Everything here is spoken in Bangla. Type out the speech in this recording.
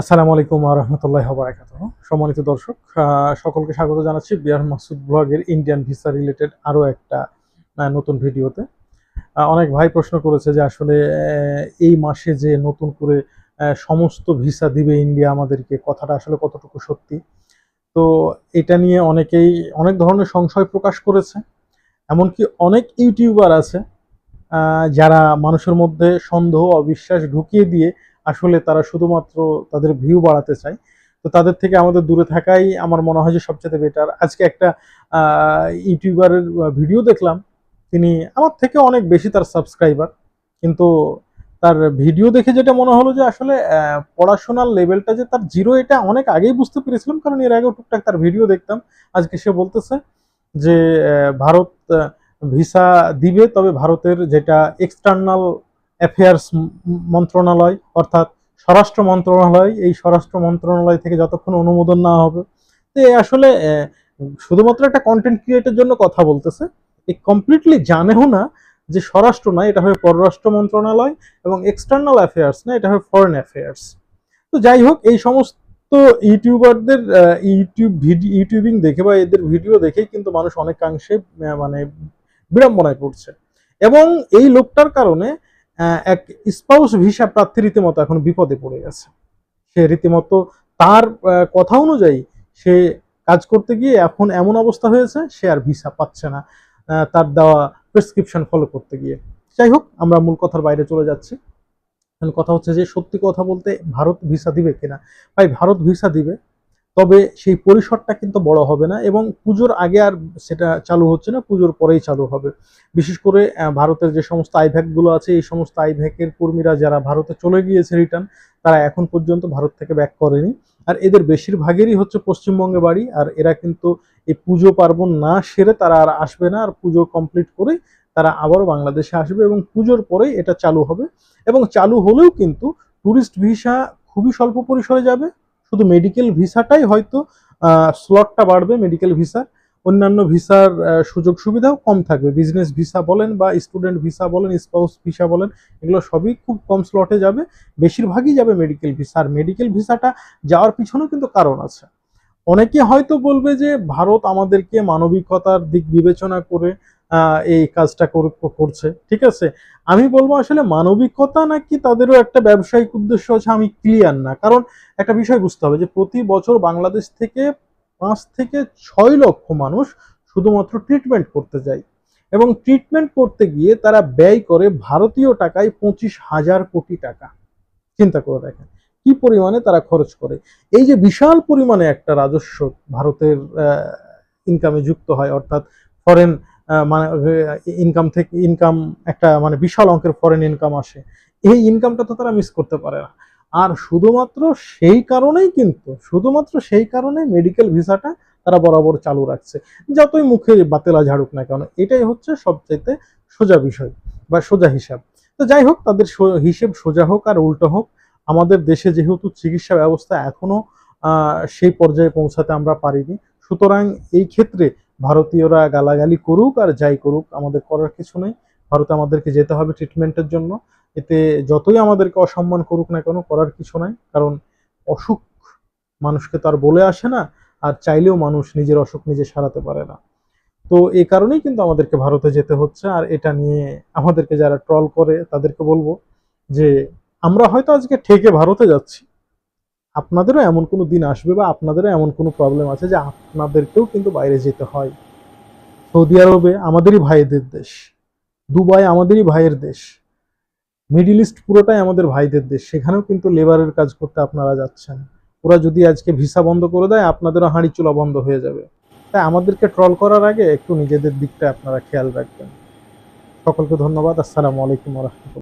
আসসালামু আলাইকুম রহমতুল্লাহ বারাকাত সম্মানিত দর্শক সকলকে স্বাগত জানাচ্ছি বিয়ার মাসুদ ব্লগের ইন্ডিয়ান ভিসা রিলেটেড আরও একটা নতুন ভিডিওতে। অনেক ভাই প্রশ্ন করেছে যে আসলে এই মাসে যে নতুন করে সমস্ত ভিসা দিবে ইন্ডিয়া আমাদেরকে, কথাটা আসলে কতটুকু সত্যি? তো এটা নিয়ে অনেকেই অনেক ধরনের সংশয় প্রকাশ করেছে। এমনকি অনেক ইউটিউবার আছে যারা মানুষের মধ্যে সন্দেহ, অবিশ্বাস ঢুকিয়ে দিয়ে আসলে তারা শুধুমাত্র তাদের ভিউ বাড়াতে চায়। তো তাদের থেকে আমাদের দূরে থাকাই আমার মনে হয় যে সবচেয়ে বেটার আজকে একটা ইউটিউবারের ভিডিও দেখলাম। তিনি আমার থেকে অনেক বেশি তার সাবস্ক্রাইবার কিন্তু তার ভিডিও দেখে যেটা মনে হলো যে আসলে পড়াশোনার লেভেলটা যে তার জিরো এটা অনেক আগেই বুঝতে পেরেছিলাম। কারণ এর আগেও টুকটাক তার ভিডিও দেখতাম। আজকে সে বলতেছে যে ভারত ভিসা দিবে, তবে ভারতের যেটা এক্সটার্নাল অ্যাফেয়ার্স মন্ত্রণালয়, অর্থাৎ স্বরাষ্ট্র মন্ত্রণালয়, এই স্বরাষ্ট্র মন্ত্রণালয় থেকে যতক্ষণ অনুমোদন না হবে। তো আসলে শুধুমাত্র একটা কন্টেন্ট ক্রিয়েটের জন্য কথা বলতেছে। এ কমপ্লিটলি জানেও না যে স্বরাষ্ট্র না, এটা হবে পররাষ্ট্র মন্ত্রণালয় এবং এক্সটার্নাল অ্যাফেয়ার্স না, এটা হবে ফরেন অ্যাফেয়ার্স তো যাই হোক, এই সমস্ত ইউটিউবারদের ইউটিউব ভিডিও ইউটিউবিং দেখে বা এদের ভিডিও দেখেই কিন্তু মানুষ অনেকাংশে মানে বিড়ম্বনায় পড়ছে। এবং এই লোকটার কারণে এক স্পাউস ভিসা প্রার্থী রীতিমতো এখন বিপদে পড়ে গেছে। সে রীতিমতো তার কথা অনুযায়ী সে কাজ করতে গিয়ে এখন এমন অবস্থা হয়েছে, সে আর ভিসা পাচ্ছে না তার দেওয়া প্রেসক্রিপশন ফলো করতে গিয়ে। যাই হোক, আমরা মূল কথার বাইরে চলে যাচ্ছি। কথা হচ্ছে যে সত্যি কথা বলতে ভারত ভিসা দিবে কিনা? ভাই, ভারত ভিসা দিবে তবে সেই পরিসরটা কিন্তু বড় হবে না এবং পুজোর আগে আর সেটা চালু হচ্ছে না, পুজোর পরেই চালু হবে। বিশেষ করে ভারতের যে সমস্ত আইভ্যাকগুলো আছে, এই সমস্ত আইভ্যাকের কর্মীরা যারা ভারতে চলে গিয়েছে রিটার্ন তারা এখন পর্যন্ত ভারত থেকে ব্যাক করেনি। আর এদের বেশিরভাগেরই হচ্ছে পশ্চিমবঙ্গে বাড়ি, আর এরা কিন্তু এই পুজো পার্বণ না সেরে তারা আর আসবে না, আর পুজো কমপ্লিট করে তারা আবারও বাংলাদেশে আসবে এবং পুজোর পরেই এটা চালু হবে। এবং চালু হলেও কিন্তু ট্যুরিস্ট ভিসা খুবই স্বল্প পরিসরে যাবে শুধু মেডিকেল ভিসাটাই হয়তো স্লটটা বাড়বে মেডিকেল ভিসার। অন্যান্য ভিসার সুযোগ সুবিধাও কম থাকবে। বিজনেস ভিসা বলেন বা স্টুডেন্ট ভিসা বলেন স্পাউস ভিসা বলেন, এগুলো সবই খুব কম স্লটে যাবে। বেশিরভাগই যাবে মেডিকেল ভিসা। আর মেডিকেল ভিসাটা যাওয়ার পিছনেও কিন্তু কারণ আছে। অনেকে হয়তো বলবে যে, ভারত আমাদেরকে মানবিকতার দিক বিবেচনা করে এই কাজটা করছে। ঠিক আছে? আমি বলব আসলে মানবিকতা নাকি তাদেরও একটা ব্যবসায়িক উদ্দেশ্য আছে আমি ক্লিয়ার না। কারণ একটা বিষয় বুঝতে হবে যে প্রতি বছর বাংলাদেশ থেকে পাঁচ থেকে ছয় লক্ষ মানুষ শুধুমাত্র ট্রিটমেন্ট করতে যায়। এবং ট্রিটমেন্ট করতে গিয়ে তারা ব্যয় করে ভারতীয় টাকায় পঁচিশ হাজার কোটি টাকা। চিন্তা করে দেখেন, কি পরিমাণে তারা খরচ করে। এই যে বিশাল পরিমাণে একটা রাজস্ব ভারতের ইনকামে যুক্ত হয়, অর্থাৎ ফরেন মানে ইনকাম থেকে ইনকাম একটা মানে বিশাল অঙ্কের ফরেন ইনকাম আসে। এই ইনকামটা তো তারা মিস করতে পারে না। আর শুধুমাত্র সেই কারণেই কিন্তু, শুধুমাত্র সেই কারণে মেডিকেল ভিসাটা তারা বরাবর চালু রাখছে। যতই মুখে বাতেলা ঝাড়ুক না কেন, এটাই হচ্ছে সবচাইতে সোজা বিষয় বা সোজা হিসাব। তো যাই হোক, তাদের হিসেব সোজা হোক আর উল্টো হোক, আমাদের দেশে যেহেতু চিকিৎসা ব্যবস্থা এখনও সেই পর্যায়ে পৌঁছাতে আমরা পারিনি, সুতরাং এই ক্ষেত্রে ভারতীয়রা গালাগালি করুক আর যাই করুক, আমাদের করার কিছু নেই। ভারতে আমাদেরকে যেতে হবে ট্রিটমেন্টের জন্য। এতে যতই আমাদেরকে অসম্মান করুক না কেন, করার কিছু নাই। কারণ অসুখ মানুষকে তো আর বলে আসে না, আর চাইলেও মানুষ নিজের অসুখ নিজে সারাতে পারে না। তো এই কারণেই কিন্তু আমাদেরকে ভারতে যেতে হচ্ছে, আর এটা নিয়ে আমাদেরকে যারা ট্রল করে তাদেরকে বলব যে, আমরা হয়তো আজকে ঠেকে ভারতে যাচ্ছি আপনাদেরও এমন কোনো দিন আসবে বা আপনাদেরও এমন কোনো প্রবলেম আছে যে আপনাদেরকেও কিন্তু বাইরে যেতে হয়। সৌদি আরবে আমাদেরই ভাইদের দেশ, দুবাই আমাদেরই ভাইয়ের দেশ, মিডিল ইস্ট পুরোটাই আমাদের ভাইদের দেশ, সেখানেও কিন্তু লেবারের কাজ করতে আপনারা যাচ্ছেন। ওরা যদি আজকে ভিসা বন্ধ করে দেয়, আপনাদেরও হাঁড়ি চুলা বন্ধ হয়ে যাবে। তাই আমাদেরকে ট্রল করার আগে একটু নিজেদের দিকটা আপনারা খেয়াল রাখবেন। সকলকে ধন্যবাদ। আসসালামু আলাইকুম রহমতুল্লাহ।